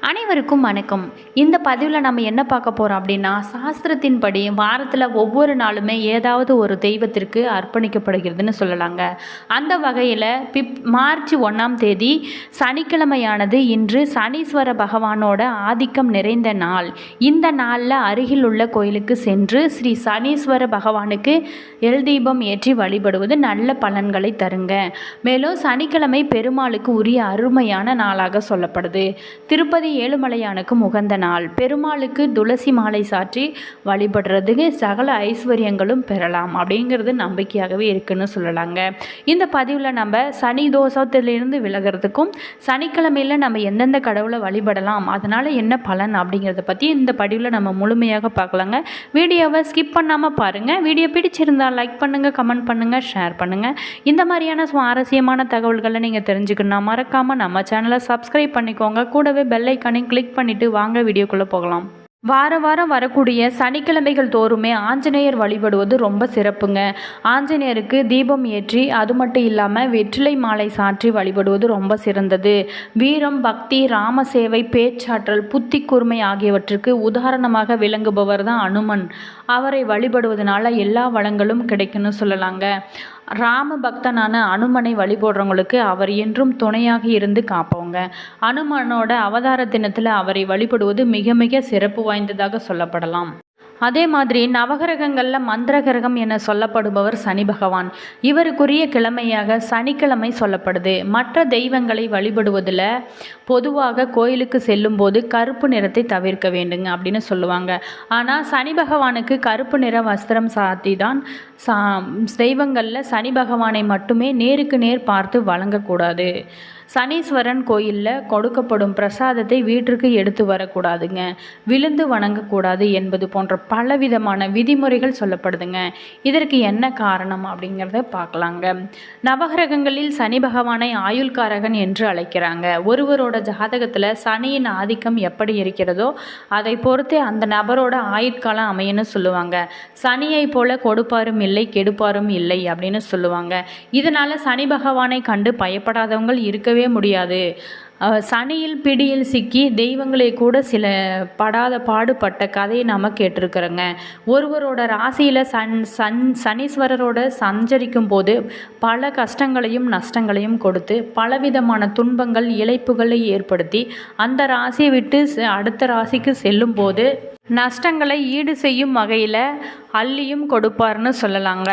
அனைவருக்கும் வணக்கம். இந்த பதிவில் நம்ம என்ன பார்க்க போகிறோம் அப்படின்னா சாஸ்திரத்தின்படி வாரத்தில் ஒவ்வொரு நாளுமே ஏதாவது ஒரு தெய்வத்திற்கு அர்ப்பணிக்கப்படுகிறதுன்னு சொல்லலாங்க. அந்த வகையில் பிப் மார்ச் ஒன்றாம் தேதி சனிக்கிழமையானது இன்று சனீஸ்வர பகவானோட ஆதிக்கம் நிறைந்த நாள். இந்த நாளில் அருகில் உள்ள கோயிலுக்கு சென்று ஸ்ரீ சனீஸ்வர பகவானுக்கு எல் தீபம் ஏற்றி வழிபடுவது நல்ல பலன்களை தருங்க. மேலும் சனிக்கிழமை பெருமாளுக்கு உரிய அருமையான நாளாக சொல்லப்படுது. திருப்பதி ஏழுமலையானுக்கு உகந்த நாள். பெருமாளுக்கு துளசி மாலை சாற்றி வழிபடுறதுக்கு சகல ஐஸ்வர்யங்களும் பெறலாம் அப்படிங்கிறது நம்பிக்கையாகவே இருக்குன்னு சொல்லலாங்க. இந்த பதிவில் நம்ம சனி தோஷத்திலிருந்து விலகிறதுக்கும் சனிக்கிழமையில் நம்ம எந்தெந்த கடவுளை வழிபடலாம் அதனால் என்ன பலன் அப்படிங்கிறத பற்றி இந்த பதிவில் நம்ம முழுமையாக பார்க்கலாங்க. வீடியோவை ஸ்கிப் பண்ணாமல் பாருங்கள் வீடியோ பிடிச்சிருந்தால் லைக் பண்ணுங்கள் கமெண்ட் பண்ணுங்கள் ஷேர் பண்ணுங்கள் இந்த மாதிரியான சுவாரஸ்யமான தகவல்களை நீங்கள் தெரிஞ்சுக்கணும்னா மறக்காமல் நம்ம சேனலை சப்ஸ்கிரைப் பண்ணிக்கோங்க. கூடவே பெல்லை ஐக்கானையும் கிளிக் பண்ணிவிட்டு வாங்க வீடியோக்குள்ளே போகலாம். வார வாரம் வரக்கூடிய சனிக்கிழமைகள் தோறுமே ஆஞ்சநேயர் வழிபடுவது ரொம்ப சிறப்புங்க. ஆஞ்சநேயருக்கு தீபம் ஏற்றி அது மட்டும் இல்லாமல் வெற்றிலை மாலை சாற்றி வழிபடுவது ரொம்ப சிறந்தது. வீரம் பக்தி ராம சேவை பேச்சாற்றல் புத்தி கூர்மை ஆகியவற்றுக்கு உதாரணமாக விளங்குபவர் தான் அனுமன். அவரை வழிபடுவதனால எல்லா வளங்களும் கிடைக்குன்னு சொல்லலாங்க. ராம பக்தனான அனுமனை வழிபடுறவங்களுக்கு அவர் என்றும் துணையாக இருந்து காப்போங்க அனுமனோட அவதார தினத்தில் அவரை வழிபடுவது மிக மிக சிறப்பு வாய்ந்ததாக சொல்லப்படலாம். அதே மாதிரி நவகிரகங்களில் மந்திரகிரகம் என சொல்லப்படுபவர் சனி பகவான். இவருக்குரிய கிழமையாக சனிக்கிழமை சொல்லப்படுது. மற்ற தெய்வங்களை வழிபடுவதில் பொதுவாக கோயிலுக்கு செல்லும்போது கருப்பு நிறத்தை தவிர்க்க வேண்டுங்க அப்படின்னு சொல்லுவாங்க. ஆனால் சனி பகவானுக்கு கருப்பு நிற வஸ்திரம் சாத்தி தான் சா தெய்வங்களில் சனி பகவானை மட்டுமே நேருக்கு நேர் பார்த்து வழங்கக்கூடாது. சனீஸ்வரன் கோயிலில் கொடுக்கப்படும் பிரசாதத்தை வீட்டிற்கு எடுத்து வரக்கூடாதுங்க. விழுந்து வணங்கக்கூடாது என்பது போன்ற பலவிதமான விதிமுறைகள் சொல்லப்படுதுங்க. இதற்கு என்ன காரணம் அப்படிங்கிறத பார்க்கலாங்க. நவகிரகங்களில் சனி பகவானை ஆயுள்காரகன் என்று அழைக்கிறாங்க. ஒருவரோட ஜாதகத்தில் சனியின் ஆதிக்கம் எப்படி இருக்கிறதோ அதை பொறுத்தே அந்த நபரோட ஆயுட்காலம் அமையன்னு சொல்லுவாங்க. சனியை போல கொடுப்பாரும் இல்லை கெடுப்பாரும் இல்லை அப்படின்னு சொல்லுவாங்க. இதனால் சனி பகவானை கண்டு பயப்படாதவங்கள் இருக்கவே முடியாது. சனியில் பிடியில் சிக்கி தெய்வங்களை கூட சில படாத பாடுபட்ட கதையை நாம் கேட்டிருக்கிறோங்க. ஒருவரோட ராசியில் சன் சன் சனீஸ்வரரோட சஞ்சரிக்கும் போது பல கஷ்டங்களையும் நஷ்டங்களையும் கொடுத்து பலவிதமான துன்பங்கள் இழைப்புகளை ஏற்படுத்தி அந்த ராசியை விட்டு அடுத்த ராசிக்கு செல்லும் போது நஷ்டங்களை ஈடு செய்யும் வகையில் அள்ளியும் கொடுப்பார்னு சொல்லலாங்க.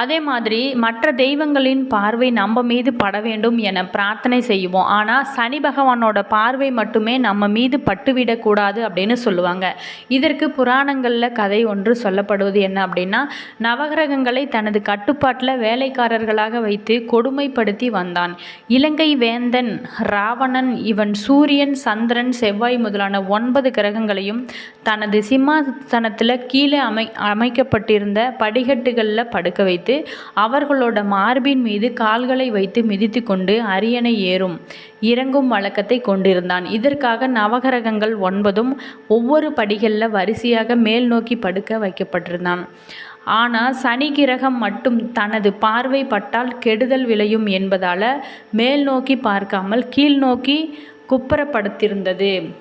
அதே மாதிரி மற்ற தெய்வங்களின் பார்வை நம்ம மீது பட வேண்டும் என பிரார்த்தனை செய்வோம். ஆனால் சனி பகவானோட பார்வை மட்டுமே நம்ம மீது பட்டுவிடக்கூடாது அப்படின்னு சொல்லுவாங்க. இதற்கு புராணங்களில் கதை ஒன்று சொல்லப்படுவது என்ன அப்படின்னா நவகிரகங்களை தனது கட்டுப்பாட்டில் வேலைக்காரர்களாக வைத்து கொடுமைப்படுத்தி வந்தான். இலங்கை வேந்தன் ராவணன் இவன் சூரியன் சந்திரன் செவ்வாய் முதலான ஒன்பது கிரகங்களையும் தனது சிம்மாசனத்தில் கீழே அமை அமைக்கப்பட்டிருந்த படிக்கட்டுகளில் படுக்க வைத்து அவர்களோட மார்பின் மீது கால்களை வைத்து மிதித்து கொண்டு அரியணை ஏறும். இறங்கும் வழக்கத்தை கொண்டிருந்தான். இதற்காக நவகிரகங்கள் ஒன்பதும் ஒவ்வொரு படிகளில் வரிசையாக மேல் நோக்கி படுக்க வைக்கப்பட்டிருந்தான். ஆனால் சனி கிரகம் மட்டும் தனது பார்வை பட்டால் கெடுதல் விளையும் என்பதால் மேல் நோக்கி பார்க்காமல் கீழ் நோக்கி குப்புறப்படுத்திருந்தது.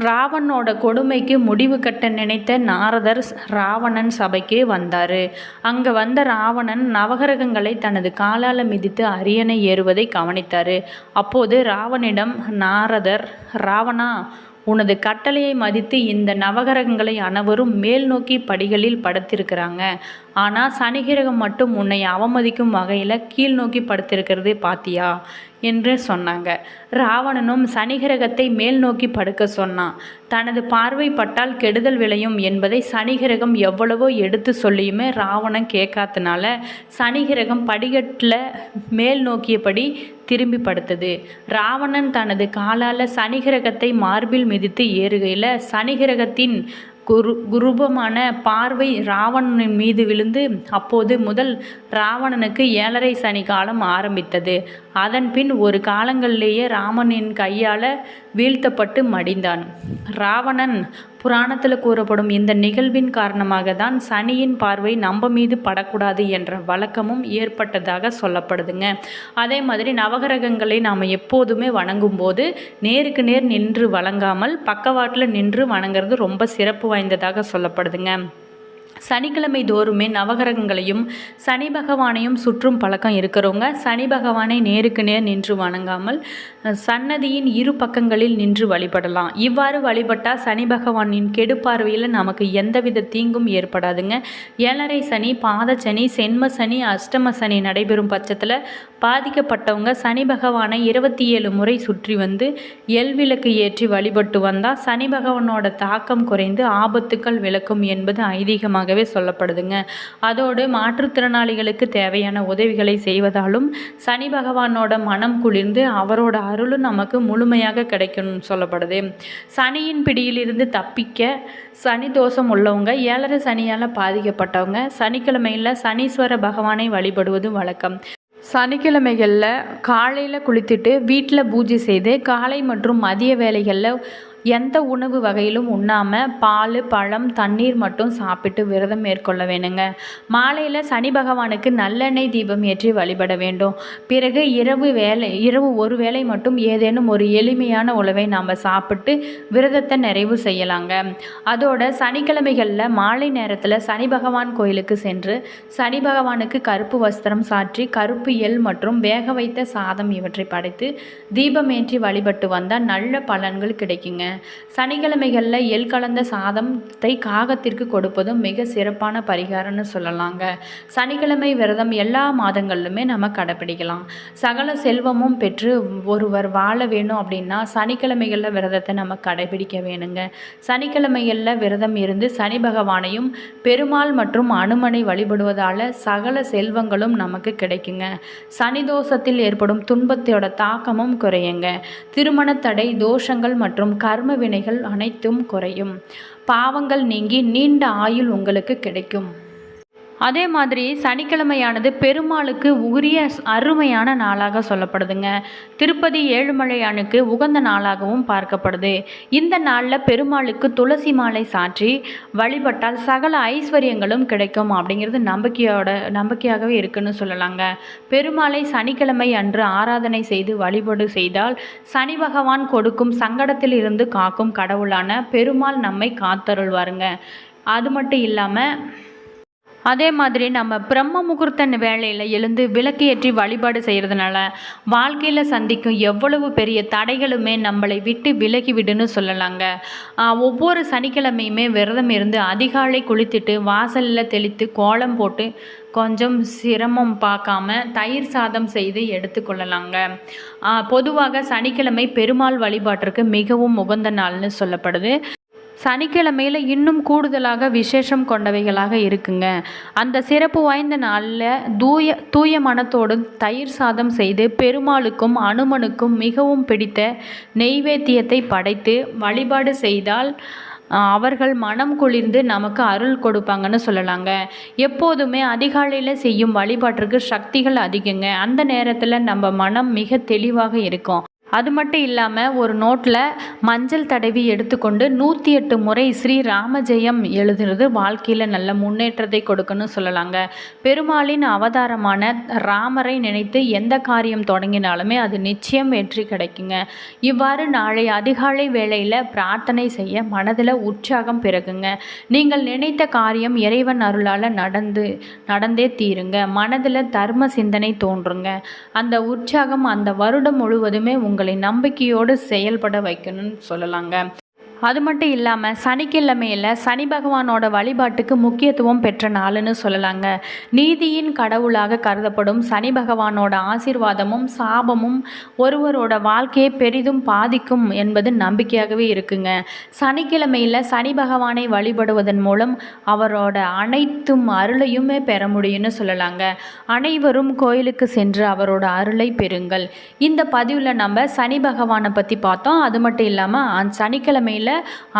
ராவணோட கொடுமைக்கு முடிவு கட்ட நினைத்த நாரதர் ராவணன் சபைக்கு வந்தார். அங்கே வந்த ராவணன் நவகிரகங்களை தனது காலால் மிதித்து அரியணை ஏறுவதை கவனித்தார். அப்போது ராவனிடம் நாரதர் ராவணா உனது கட்டளையை மதித்து இந்த நவகிரகங்களை அனைவரும் மேல் நோக்கி படிகளில் படுத்திருக்கிறாங்க. ஆனால் சனிகிரகம் மட்டும் உன்னை அவமதிக்கும் வகையில் கீழ் நோக்கி படுத்திருக்கிறதே பாத்தியா? என்று சொன்னாங்க. ராவணனும் சனிகிரகத்தை மேல் நோக்கி படுக்க சொன்னான். தனது பார்வை பட்டால் கெடுதல் விளையும் என்பதை சனிகிரகம் எவ்வளவோ எடுத்து சொல்லியுமே ராவணன் கேட்காதனால சனிகிரகம் படிக்கட்டில் மேல் நோக்கியபடி திரும்பி படுத்தது. ராவணன் தனது காலால் சனிகிரகத்தை மார்பில் மிதித்து ஏறுகையில் சனிகிரகத்தின் குரு குரூபமான பார்வை ராவணனின் மீது விழுந்து அப்போது முதல் ராவணனுக்கு ஏழரை சனி காலம் ஆரம்பித்தது. அதன் பின் ஒரு காலங்களிலேயே ராமனின் கையால் வீழ்த்தப்பட்டு மடிந்தான். ராவணன் புராணத்தில் கூறப்படும் இந்த நிகழ்வின் காரணமாக தான் சனியின் பார்வை நம்ம மீது படக்கூடாது என்ற வழக்கமும் ஏற்பட்டதாக சொல்லப்படுதுங்க. அதே மாதிரி நவகிரகங்களை நாம் எப்போதுமே வணங்கும் போது நேருக்கு நேர் நின்று வணங்காமல் பக்கவாட்டில் நின்று வணங்குறது ரொம்ப சிறப்பு வாய்ந்ததாக சொல்லப்படுதுங்க. சனிக்கிழமை தோறுமே நவகிரகங்களையும் சனி பகவானையும் சுற்றும் பழக்கம் இருக்கிறவங்க சனி பகவானை நேருக்கு நேர் நின்று வணங்காமல் சன்னதியின் இரு பக்கங்களில் நின்று வழிபடலாம். இவ்வாறு வழிபட்டால் சனி பகவானின் கெடுப்பார்வையில் நமக்கு எந்தவித தீங்கும் ஏற்படாதுங்க. ஏழரை சனி பாத சனி சென்ம சனி அஷ்டம சனி நடைபெறும் பட்சத்தில் பாதிக்கப்பட்டவங்க சனி பகவானை இருபத்தி ஏழு முறை சுற்றி வந்து எல் விளக்கு ஏற்றி வழிபட்டு வந்தால் சனி பகவானோட தாக்கம் குறைந்து ஆபத்துக்கள் விளக்கும் என்பது அதிகமாகவே சொல்லப்படுதுங்க. அதோடு மாற்றுத்திறனாளிகளுக்கு தேவையான உதவிகளை செய்வதாலும் சனி பகவானோட மனம் குளிர்ந்து அவரோட அருளும் நமக்கு முழுமையாக கிடைக்கணும்னு சொல்லப்படுது. சனியின் பிடியிலிருந்து தப்பிக்க சனி தோஷம் உள்ளவங்க ஏழரை சனியால் பாதிக்கப்பட்டவங்க சனிக்கிழமையில் சனீஸ்வர பகவானை வழிபடுவது வழக்கம். சனிக்கிழமைகளில் காலையில் குளித்துட்டு வீட்டில் பூஜை செய்து காலை மற்றும் மதிய வேலைகளில் எந்த உணவு வகையிலும் உண்ணாமல் பால் பழம் தண்ணீர் மட்டும் சாப்பிட்டு விரதம் மேற்கொள்ள வேணுங்க. மாலையில் சனி பகவானுக்கு நல்லெண்ணெய் தீபம் ஏற்றி வழிபட வேண்டும். பிறகு இரவு வேலை இரவு ஒரு வேளை மட்டும் ஏதேனும் ஒரு எளிமையான உணவை நாம் சாப்பிட்டு விரதத்தை நிறைவு செய்யலாங்க. அதோட சனிக்கிழமைகளில் மாலை நேரத்தில் சனி பகவான் கோயிலுக்கு சென்று சனி பகவானுக்கு கருப்பு வஸ்திரம் சாற்றி கருப்பு எள் மற்றும் வேக வைத்த சாதம் இவற்றை படைத்து தீபம் ஏற்றி வழிபட்டு வந்தால் நல்ல பலன்கள் கிடைக்குங்க. சனிக்கிழமைகளில் எள் கலந்த சாதத்தை காகத்திற்கு கொடுப்பதும் மிக சிறப்பான பரிகாரம்னு சொல்லலாங்க. சனிக்கிழமை விரதம் எல்லா மாதங்களிலுமே நம்ம கடைப்பிடிக்கலாம். சகல செல்வமும் பெற்று ஒருவர் வாழ வேணும் அப்படின்னா சனிக்கிழமைகளில் விரதத்தை நம்ம கடைபிடிக்க வேணுங்க. சனிக்கிழமைகளில் விரதம் இருந்து சனி பகவானையும் பெருமாள் மற்றும் அனுமனை வழிபடுவதால் சகல செல்வங்களும் நமக்கு கிடைக்குங்க. சனி தோஷத்தில் ஏற்படும் துன்பத்தோட தாக்கமும் குறையுங்க. திருமண தடை தோஷங்கள் மற்றும் கர்ம வினைகள் அனைத்தும் குறையும். பாவங்கள் நீங்கி நீண்ட ஆயுள் உங்களுக்கு கிடைக்கும். அதே மாதிரி சனிக்கிழமையானது பெருமாளுக்கு உரிய அருமையான நாளாக சொல்லப்படுதுங்க. திருப்பதி ஏழுமலையானுக்கு உகந்த நாளாகவும் பார்க்கப்படுது. இந்த நாளில் பெருமாளுக்கு துளசி மாலை சாற்றி வழிபட்டால் சகல ஐஸ்வர்யங்களும் கிடைக்கும் அப்படிங்கிறது நம்பிக்கையோட நம்பிக்கையாகவே இருக்குன்னு சொல்லலாங்க. பெருமாளை சனிக்கிழமை அன்று ஆராதனை செய்து வழிபாடு செய்தால் சனி பகவான் கொடுக்கும் சங்கடத்தில் இருந்து காக்கும் கடவுளான பெருமாள் நம்மை காத்தருள்வாருங்க. அது மட்டும் இல்லாமல் அதே மாதிரி நம்ம பிரம்ம முகூர்த்த வேலையில் எழுந்து விளக்கு ஏற்றி வழிபாடு செய்கிறதுனால வாழ்க்கையில் சந்திக்கும் எவ்வளவு பெரிய தடைகளுமே நம்மளை விட்டு விலகி விடுன்னு சொல்லலாங்க. ஒவ்வொரு சனிக்கிழமையுமே விரதம் இருந்து அதிகாலை குளித்துட்டு வாசலில் தெளித்து கோலம் போட்டு கொஞ்சம் சிரமம் பார்க்காம தயிர் சாதம் செய்து எடுத்துக்கொள்ளலாங்க பொதுவாக சனிக்கிழமை பெருமாள் வழிபாட்டிற்கு மிகவும் உகந்த நாள்னு சொல்லப்படுது. சனிக்கிழமையில் இன்னும் கூடுதலாக விசேஷம் கொண்டவைகளாக இருக்குங்க. அந்த சிறப்பு வாய்ந்த நாளில் தூய தூய மனத்தோடு தயிர் சாதம் செய்து பெருமாளுக்கும் அனுமனுக்கும் மிகவும் பிடித்த நெய்வேத்தியத்தை படைத்து வழிபாடு செய்தால் அவர்கள் மனம் குளிர்ந்து நமக்கு அருள் கொடுப்பாங்கன்னு சொல்லலாங்க. எப்போதுமே அதிகாலையில் செய்யும் வழிபாட்டிற்கு சக்திகள் அதிகங்க. அந்த நேரத்தில் நம்ம மனம் மிக தெளிவாக இருக்கும். அது மட்டும் இல்லாமல் ஒரு நோட்டில் மஞ்சள் தடவி எடுத்துக்கொண்டு நூற்றி எட்டு முறை ஸ்ரீ ராமஜெயம் எழுதுறது வாழ்க்கையில் நல்ல முன்னேற்றத்தை கொடுக்குன்னு சொல்லலாங்க. பெருமாளின் அவதாரமான ராமரை நினைத்து எந்த காரியம் தொடங்கினாலுமே அது நிச்சயம் வெற்றி கிடைக்குங்க. இவ்வாறு நாளை அதிகாலை வேளையில் பிரார்த்தனை செய்ய மனதில் உற்சாகம் பிறகுங்க நீங்கள் நினைத்த காரியம் இறைவன் அருளால் நடந்து நடந்தே தீருங்க. மனதில் தர்ம சிந்தனை தோன்றுங்க. அந்த உற்சாகம் அந்த வருடம் முழுவதுமே உங்கள் உங்களை நம்பிக்கையோடு செயல்பட வைக்கணும்னு சொல்லலாங்க. அது மட்டும் இல்லாமல் சனிக்கிழமையில் சனி பகவானோட வழிபாட்டுக்கு முக்கியத்துவம் பெற்ற நாளுன்னு சொல்லலாங்க. நீதியின் கடவுளாக கருதப்படும் சனி பகவானோட ஆசீர்வாதமும் சாபமும் ஒருவரோட வாழ்க்கையை பெரிதும் பாதிக்கும் என்பது நம்பிக்கையாகவே இருக்குங்க. சனிக்கிழமையில் சனி பகவானை வழிபடுவதன் மூலம் அவரோட அனைத்தும் அருளையுமே பெற முடியும்னு சொல்லலாங்க. அனைவரும் கோயிலுக்கு சென்று அவரோட அருளை பெறுங்கள். இந்த பதிவில் நம்ம சனி பகவானை பற்றி பார்த்தோம். அது மட்டும் இல்லாமல் சனிக்கிழமையில்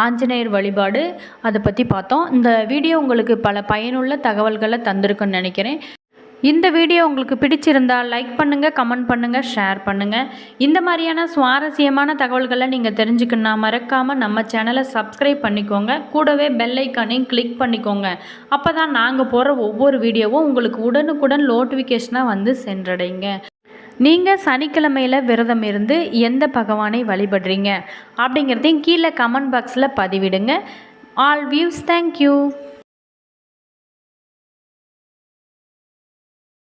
ஆஞ்சநேயர் வழிபாடு அதை பற்றி பார்த்தோம். இந்த வீடியோ உங்களுக்கு பல பயனுள்ள தகவல்களை தந்திருக்குன்னு நினைக்கிறேன். இந்த வீடியோ உங்களுக்கு பிடிச்சிருந்தால் லைக் பண்ணுங்கள் கமெண்ட் பண்ணுங்கள் ஷேர் பண்ணுங்கள் இந்த மாதிரியான சுவாரஸ்யமான தகவல்களை நீங்கள் தெரிஞ்சுக்கணுன்னா மறக்காமல் நம்ம சேனலை சப்ஸ்கிரைப் பண்ணிக்கோங்க. கூடவே பெல் ஐக்கானையும் கிளிக் பண்ணிக்கோங்க. அப்போ தான் நாங்கள் போகிற ஒவ்வொரு வீடியோவும் உங்களுக்கு உடனுக்குடன் நோட்டிஃபிகேஷனாக வந்து சென்றடைங்க. நீங்கள் சனிக்கிழமையில் விரதம் இருந்து எந்த பகவானை வழிபடுறீங்க? அப்படிங்கிறதையும் கீழே கமெண்ட் பாக்ஸில் பதிவிடுங்க. All views thank you